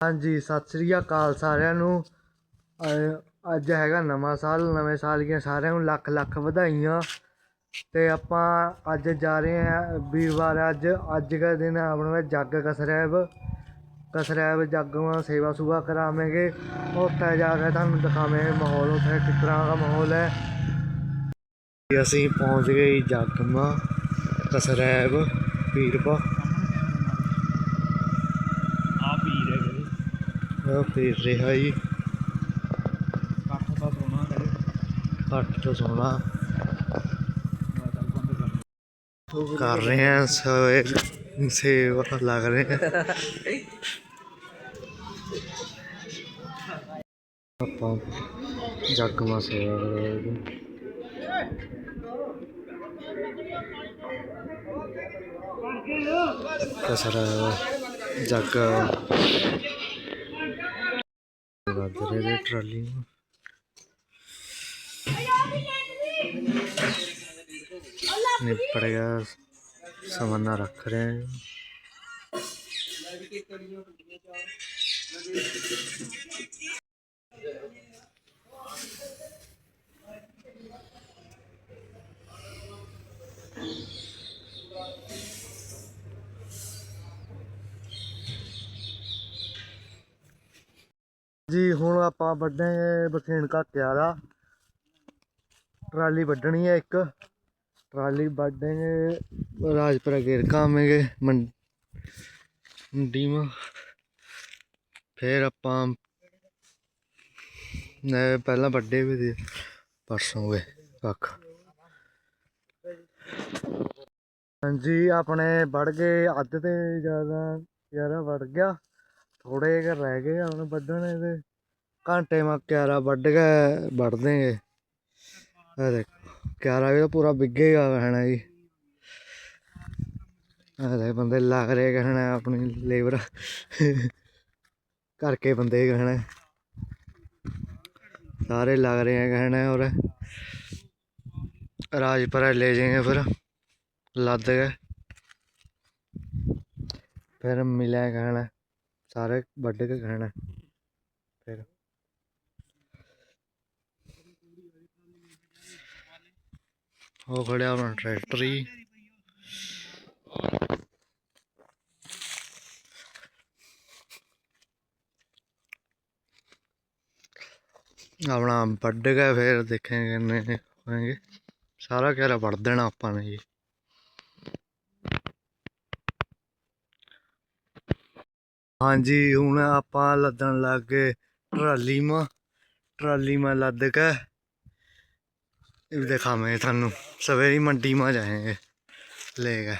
ਹਾਂਜੀ, ਸਤਿ ਸ੍ਰੀ ਅਕਾਲ ਸਾਰਿਆਂ ਨੂੰ। ਅੱਜ ਹੈਗਾ ਨਵਾਂ ਸਾਲ, ਨਵੇਂ ਸਾਲ ਦੀਆਂ ਸਾਰਿਆਂ ਨੂੰ ਲੱਖ ਲੱਖ ਵਧਾਈਆਂ। ਤੇ ਆਪਾਂ ਅੱਜ ਜਾ ਰਹੇ ਹਾਂ ਵੀਰਵਾਰ, ਅੱਜ ਅੱਜ ਦਾ ਦਿਨ ਆਪਣਾ ਜੱਗ ਕਸਰੈਬ। ਕਸਰੈਬ ਜਗਮਾ ਸੇਵਾ ਸੁਵਾ ਕਰਾਵਾਂਗੇ। ਉੱਥੇ ਜਾ ਕੇ ਤੁਹਾਨੂੰ ਦਿਖਾਵਾਂਗੇ ਮਾਹੌਲ, ਉੱਥੇ ਕਿਸ ਤਰ੍ਹਾਂ ਦਾ ਮਾਹੌਲ ਹੈ। ਅਸੀਂ ਪਹੁੰਚ ਗਏ ਜੱਗ ਮਾ ਕਸਰੈਬ ਵੀਰਪਾ ਆ ਪੀਰ ਹੈ ਜਿਹੜੇ ਉਹ ਫਿਰ ਰਿਹਾ ਜੀ। ਕੱਠ ਦਾ ਸੋਨਾ ਕਰੇ ਘੱਟ ਤੋਂ ਸੋਣਾ ਮੈਂ ਚੱਲ ਬੰਦ ਕਰ ਕਰ ਰਹੇ हैं ਸਵੇ ਸੇਵਾ ਲੱਗ ਰਹੇ हैं ਆਪਾਂ ਜਗਮਾ ਸੇਵਾ ਕਰਾਂਗੇ ਕਸਰ ਜੱਗ ਦੇ ਟਰਾਲੀ ਨੂੰ। ਗਿਆ ਸਮਾਨਾ ਰੱਖ ਰਹੇ ਆਪਾਂ ਵੱਡੇ ਬਖੇਣ ਘਾਟਿਆ ਦਾ ਟਰਾਲੀ ਵੱਢਣੀ ਹੈ ਇੱਕ। ਟਰਾਲੀ ਵੱਢਾਂਗੇ ਰਾਜਪੁਰਾ ਗੇਰ ਕਾਵਾਂਗੇ ਮੰਡੀ ਮਾ। ਫਿਰ ਆਪਾਂ ਨੇ ਪਹਿਲਾਂ ਵੱਡੇ ਵੀ ਦੇ ਪਰਸੋਂ ਵੇ ਕੱਖ। ਹਾਂਜੀ, ਆਪਣੇ ਵੜ ਗਏ, ਅੱਧ ਤੇ ਜ਼ਿਆਦਾ ਜ਼ਿਆਦਾ ਵੜ ਗਿਆ। ਥੋੜੇ ਜਿਹੇ ਰਹਿ ਗਏ ਹੁਣ ਵੱਢਣ ਇਹਦੇ। ਘੰਟੇ ਮਾ ਕਿਆਰਾ ਵੱਢ ਕੇ ਵੱਢ ਦੇਂਗੇ ਇਹ ਦੇਖੋ ਕਿਆਰਾ ਵੀ ਤਾਂ ਪੂਰਾ ਵਿੱਗੇਗਾ ਕਹਿਣਾ ਜੀ ਇਹ ਦੇਖ ਬੰਦੇ ਲੱਗ ਰਹੇ ਕਹਿਣਾ ਆਪਣੀ ਲੇਬਰ ਕਰਕੇ ਬੰਦੇ ਕਹਿਣਾ ਸਾਰੇ ਲੱਗ ਰਹੇ हैं कहना और राजपुरा ले जाएंगे फिर लद के फिर मिले कहना सारे ਵੱਢ ਕੇ ਕਹਿਣਾ ਫਿਰ ਉਹ ਖੜਿਆ ਆਪਣਾ ਟਰੈਕਟਰ ਹੀ। ਆਪਣਾ ਵੱਢ ਕੇ ਫਿਰ ਦੇਖਾਂਗੇ ਕਿੰਨੇ ਹੋਣਗੇ। ਸਾਰਾ ਘੇਰਾ ਵੱਢ ਦੇਣਾ ਆਪਾਂ ਨੇ ਜੀ। ਹਾਂਜੀ, ਹੁਣ ਆਪਾਂ ਲੱਦਣ ਲੱਗ ਗਏ ਟਰਾਲੀ ਮਾ। ਟਰਾਲੀ ਮਾ ਲੱਦ ਕੇ ਇਹ ਵੀ ਦਿਖਾਵਾਂਗੇ ਤੁਹਾਨੂੰ। ਸਵੇਰੀ ਮੰਡੀ ਮਾ ਜਾਏਂਗੇ ਲੈ ਕੇ।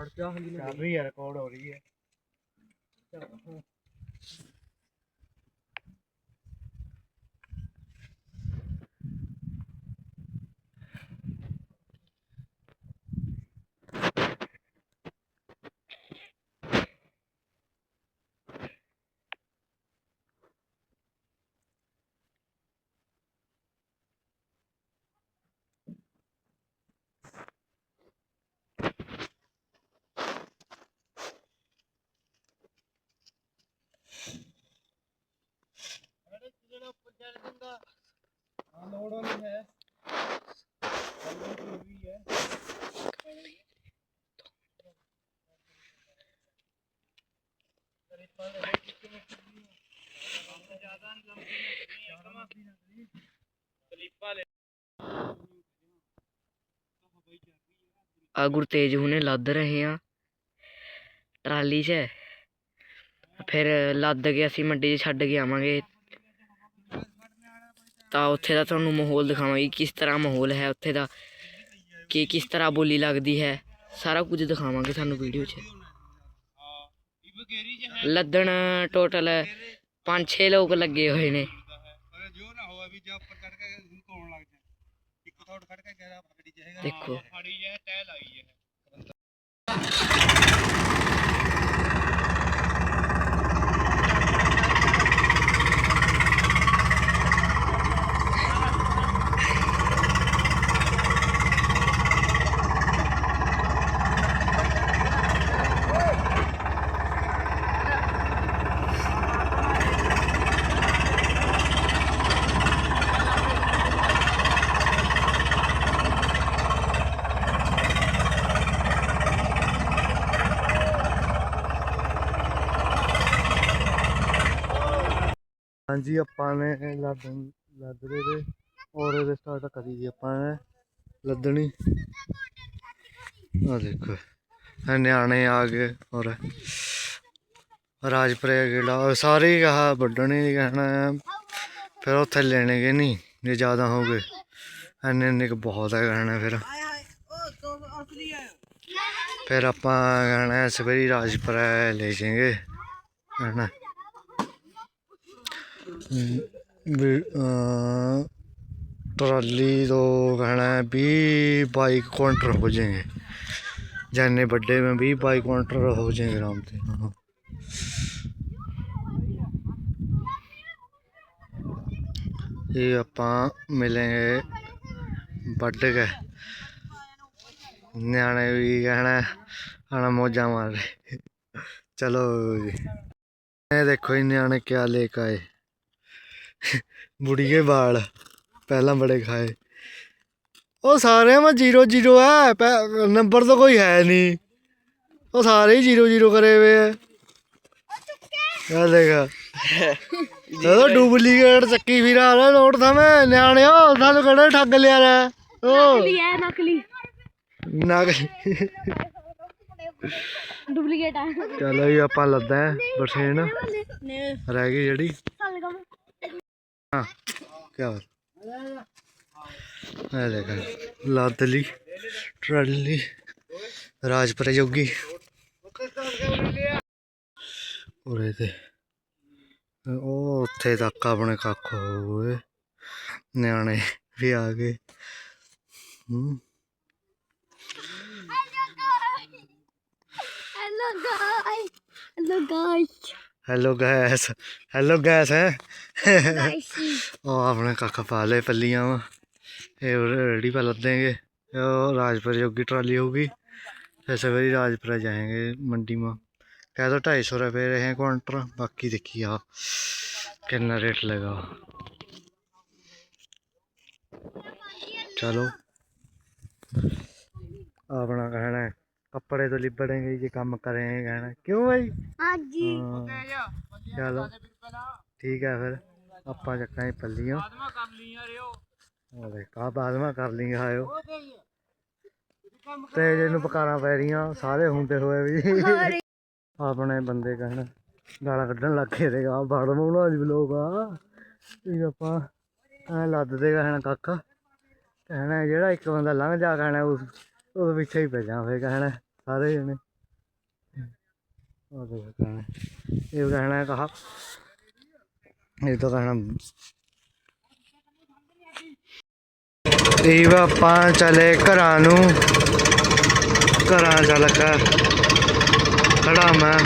ਹਟ ਜਾ। ਹਲੀ ਕਰ ਰਹੀ ਹੈ ਰਿਕਾਰਡ ਹੋ ਰਹੀ ਹੈ। ਲੋੜ ਨਹੀਂ ਹੈ। ਆ ਗੁਰਤੇਜ ਹੁਣੇ ਲੱਦ ਰਹੇ ਆ ਟਰਾਲੀ 'ਚ ਫਿਰ ਲੱਦ ਕੇ ਅਸੀਂ ਮੰਡੀ 'ਚ ਛੱਡ ਕੇ ਆਵਾਂਗੇ। ਤਾਂ ਉੱਥੇ ਦਾ ਤੁਹਾਨੂੰ ਮਾਹੌਲ ਦਿਖਾਵਾਂਗੇ, ਕਿਸ ਤਰ੍ਹਾਂ ਮਾਹੌਲ ਹੈ ਉੱਥੇ ਦਾ, ਕਿ ਕਿਸ ਤਰ੍ਹਾਂ ਬੋਲੀ ਲੱਗਦੀ ਹੈ, ਸਾਰਾ ਕੁਝ ਦਿਖਾਵਾਂਗੇ ਤੁਹਾਨੂੰ ਵੀਡੀਓ 'ਚ। ਲੱਦਣ ਟੋਟਲ 5-6 ਲੋਕ ਲੱਗੇ ਹੋਏ ਨੇ। ਜੋ ਨਾ ਹੋਵੇ ਵੀ ਜੇ ਉੱਪਰ ਚੜ ਕੇ ਧੋਣ ਲੱਗ ਜਾ ਇੱਕ ਥੋੜ ਖੜ ਕੇ ਗਹਿਰਾ ਫੜੀ ਜਾਏਗਾ ਦੇਖੋ ਫੜੀ ਜਾਏ ਟਹਿ ਲਾਈ ਹੈ ਹਾਂਜੀ ਆਪਾਂ ਨੇ ਲੱਦ ਲੱਦਦੇ ਤੇ ਔਰ ਇਹਦੇ ਸਟਾਰਟ ਕਰੀ ਦੀ ਆਪਾਂ ਨੇ ਲੱਦਣੀ। ਆ ਦੇਖੋ ਇਹ ਨਿਆਣੇ ਆ ਗਏ ਔਰ ਰਾਜਪੁਰੇ ਗੇੜਾ ਸਾਰੇ ਕਹਾ ਨਹੀਂ ਕਹਿਣਾ। ਫਿਰ ਉੱਥੇ ਲੈਣਗੇ ਨਹੀਂ ਜੇ ਜ਼ਿਆਦਾ ਹੋ ਗਏ। ਇੰਨੇ ਇੰਨੇ ਕੁ ਬਹੁਤ ਹੈ ਕਹਿਣਾ ਫਿਰ। ਫਿਰ ਆਪਾਂ ਕਹਿਣਾ ਸਵੇਰੀ ਰਾਜਪੁਰਾ ਲੈ ਜਾਏਂਗੇ ਕਹਿਣਾ ट्राली तो कहना है भी बाईस क्वांटर हो जाएँगे जाने बड्डे में भी बाईस क्वांटर हो जाएँगे आराम से ये आप मिलेंगे बड्डे के न्याणे भी कहना है मौजा मार चलो जी देखो न्याणे क्या लेकर आए ਆਏ ਬੁੜੀਏ ਵਾਲ ਪਹਿਲਾਂ ਬੜੇ ਖਾਏ। ਉਹ ਸਾਰੇ ਮੈਂ ਜ਼ੀਰੋ ਜ਼ੀਰੋ ਹੈ ਪੈ- ਨੰਬਰ ਤਾਂ ਕੋਈ ਹੈ ਨਹੀਂ। ਉਹ ਸਾਰੇ ਹੀ ਜ਼ੀਰੋ ਜ਼ੀਰੋ ਕਰੇ ਹੋਏ ਆ। ਇਹ ਦੇਖਾ। ਜਦੋਂ ਡੁਪਲੀਕੇਟ ਚੱਕੀ ਫਿਰਾ ਰਿਹਾ ਨੋਟ ਤਾਂ ਮੈਂ ਨਿਆਣਿਓ ਸਾਨੂੰ ਕਿਹੜਾ ਠੱਗ ਲਿਆ ਰੇ ਉਹ ਹੈ ਨਕਲੀ। ਨਗ ਡੁਪਲੀਕੇਟ ਆ। ਚਲੋ ਜੀ ਆਪਾਂ ਲੱਦਾ ਬਰਸੇਨ। ਰਹਿ ਗਈ ਜਿਹੜੀ। ਸਲਗਮ ਹਾਂ ਕੀ ਬਾਤ। ਇਹ ਦੇਖ ਲੱਦ ਲਈ, ਟਰਾਲੀ ਰਾਜਪੁਰੇ ਉਹ ਉੱਥੇ ਤੱਕ ਆਪਣੇ ਕੱਖ ਹੋਏ ਨਿਆਣੇ ਵੀ ਆ ਗਏ। ਹੂੰ। Hello guys hello guys hello guys hello guys है? अपने कख पा ਪਾ ਲੈ ਪੱਲੀਆਂ रेडी पर देंगे। राजपुर योगी ट्राली होगी। फिर सवेरी राजपुरा जाएँगे मंडी में। कह दो ढाई सौ रुपये रहे हैं क्वांटर बाकी देखिए आ कितना रेट लगा। चलो। अपना कहना है। कपड़े तो लिबड़ेंगे ये काम करेंगे कहना क्यों भाई ਹਾਂਜੀ ਹਾਂ ਚਲੋ ਠੀਕ ਹੈ ਫਿਰ ਆਪਾਂ ਚੱਕਾਂ ਪੱਲੀਆਂ ਉਹ ਦੇਖ ਆ ਬਾਦਮਾ ਕਰ ਲਈਆਂ ਆਇਓ ਤੇ ਜਿਹਨੂੰ ਪਕਾਰਾਂ ਪੈ ਰਹੀਆਂ ਸਾਰੇ ਹੁੰਦੇ ਹੋਏ ਵੀ ਆਪਣੇ ਬੰਦੇ ਕਹਿਣ ਗਾਲਾਂ ਕੱਢਣ ਲੱਗ ਗਏ ਤੇ ਆ ਬੜ ਮੂਣਾ ਜੀ ਲੋਕ ਆ ਇਹ ਆਪਾਂ ਐ ਲੱਦਦੇ ਕਹਿਣਾ ਕੱਖ ਕਹਿਣਾ ਜਿਹੜਾ ਇੱਕ ਬੰਦਾ ਲੰਘ ਜਾ ਕਹਿਣਾ ਉਸ ਉਹਦੇ ਪਿੱਛੇ ਹੀ ਪੈ ਜਾ ਫੇ ਕਹਿਣਾ ਸਾਰੇ ਜਣੇ। ਉਹ ਦੇਖ ਕਹਿਣਾ ਇਹ ਕਹਿਣਾ ਕਹਾ। ਇਹ ਤਾਂ ਕਹਿਣਾ। ਇਹ ਆਪਾਂ ਚਲੇ ਘਰਾਂ ਨੂੰ। ਘਰਾਂ ਚੱਲ ਕੇ ਖੜਾ ਮੈਂ।